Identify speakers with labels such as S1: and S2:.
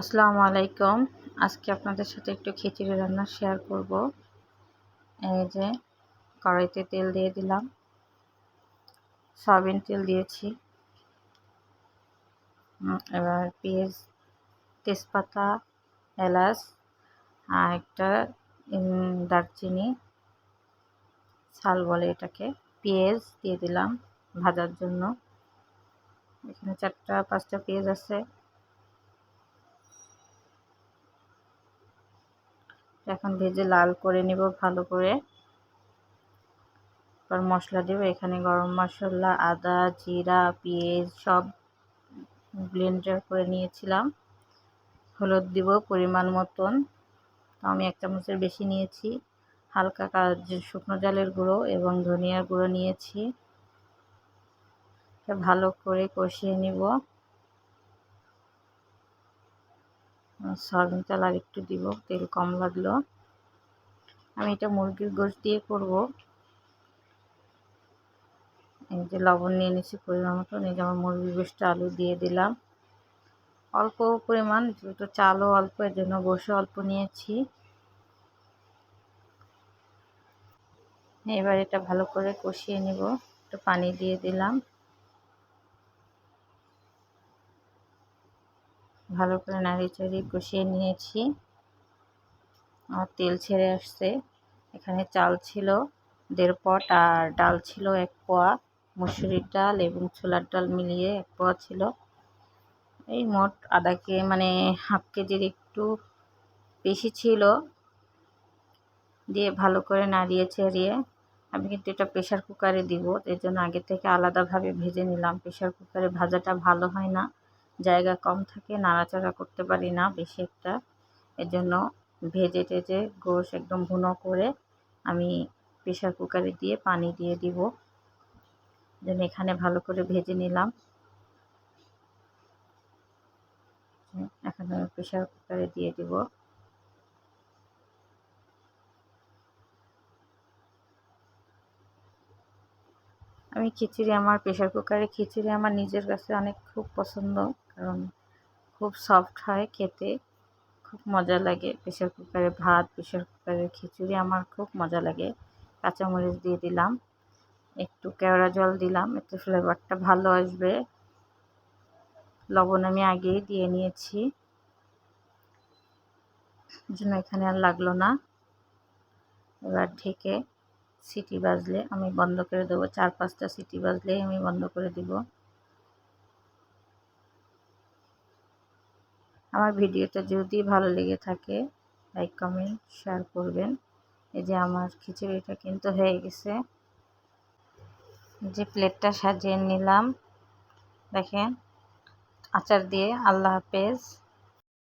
S1: আসসালামু আলাইকুম। আজকে আপনাদের সাথে একটু খিচুড়ি রান্না শেয়ার করব। এই যে কড়াইতে তেল দিয়ে দিলাম। সয়াবিন তেল দিয়েছি। এবার পেঁয়াজ, তেজপাতা, এলাচ আর একটা দারচিনি ছাল বলে এটাকে। পেঁয়াজ দিয়ে দিলাম ভাজার জন্য। এখানে চারটা, পাঁচটা পেঁয়াজ আছে। এখন ভেজে লাল করে নিব ভালো করে। এবার মশলা দেবো, এখানে গরম মশলা, আদা, জিরা, পেঁয়াজ সব ব্লেন্ডার করে নিয়েছিলাম। হলুদ দিব পরিমাণ মতন। আমি এক চামচের বেশি নিয়েছি। হালকা শুকনো জালের গুঁড়ো এবং ধনিয়ার গুঁড়ো নিয়েছি। ভালো করে কষিয়ে নিব। সয়াবিন তেল আর একটু দিব, তেল কম লাগল। আমি এটা মুরগির গোশ দিয়ে করব। এই যে লবণ নিয়ে নিচ্ছি পরিমাণ মতো, এই যে আমার মুরগির গোশটা আলু দিয়ে দিলাম। অল্প পরিমাণ, যেহেতু চালও অল্প এর জন্য গোশও অল্প নিয়েছি। এবার এটা ভালো করে কষিয়ে নিব, একটু পানি দিয়ে দিলাম। ভালো করে নাড়ি চাড়িয়ে কষিয়ে নিয়েছি। আর তেল ছেড়ে আসছে। এখানে চাল ছিল দেড় পট আর ডাল ছিল এক পোয়া। মুসুরির ডাল এবং ছোলার ডাল মিলিয়ে এক পোয়া ছিল। এই মোট আধা কে মানে হাফ কেজির একটু বেশি ছিল। দিয়ে ভালো করে নাড়িয়ে চেড়িয়ে আমি কিন্তু এটা প্রেশার কুকারে দিব। এর জন্য আগে থেকে আলাদাভাবে ভেজে নিলাম। প্রেশার কুকারে ভাজাটা ভালো হয় না। জায়গা কম থাকে, নাড়াচাড়া করতে পারি না বেশি একটা। এর জন্য ভেজে টেজে গোশ একদম ভুনো করে আমি প্রেশার কুকারে দিয়ে পানি দিয়ে দিব। যেন এখানে ভালো করে ভেজে নিলাম। এখন আমি প্রেশার কুকারে দিয়ে দিব। আমি খিচুড়ি, আমার প্রেশার কুকারে খিচুড়ি আমার নিজের কাছে অনেক খুব পছন্দ, কারণ খুব সফট হয় খেতে, খুব মজা লাগে। প্রেশার কুকারে ভাত প্রেশার কুকারের খিচুড়ি আমার খুব মজা লাগে। কাঁচামরিচ দিয়ে দিলাম, একটু কেওড়া জল দিলাম একটু ফ্লেভারটা ভালো আসবে। লবণ আমি আগেই দিয়ে নিয়েছি। জন্য এখানে আর লাগল না। এবার ঢেকে সিটি বাজলে আমি বন্ধ করে দেবো, চার পাঁচটা সিটি বাজলেই আমি বন্ধ করে দিব। আমার ভিডিওটা যদি ভালো লেগে থাকে, লাইক, কমেন্ট, শেয়ার করবেন। এই যে আমার খিচুড়িটা কিন্তু হয়ে গেছে। যে প্লেটটা সাজিয়ে নিলাম, দেখেন, আচার দিয়ে, আল্লাহ হাফেজ।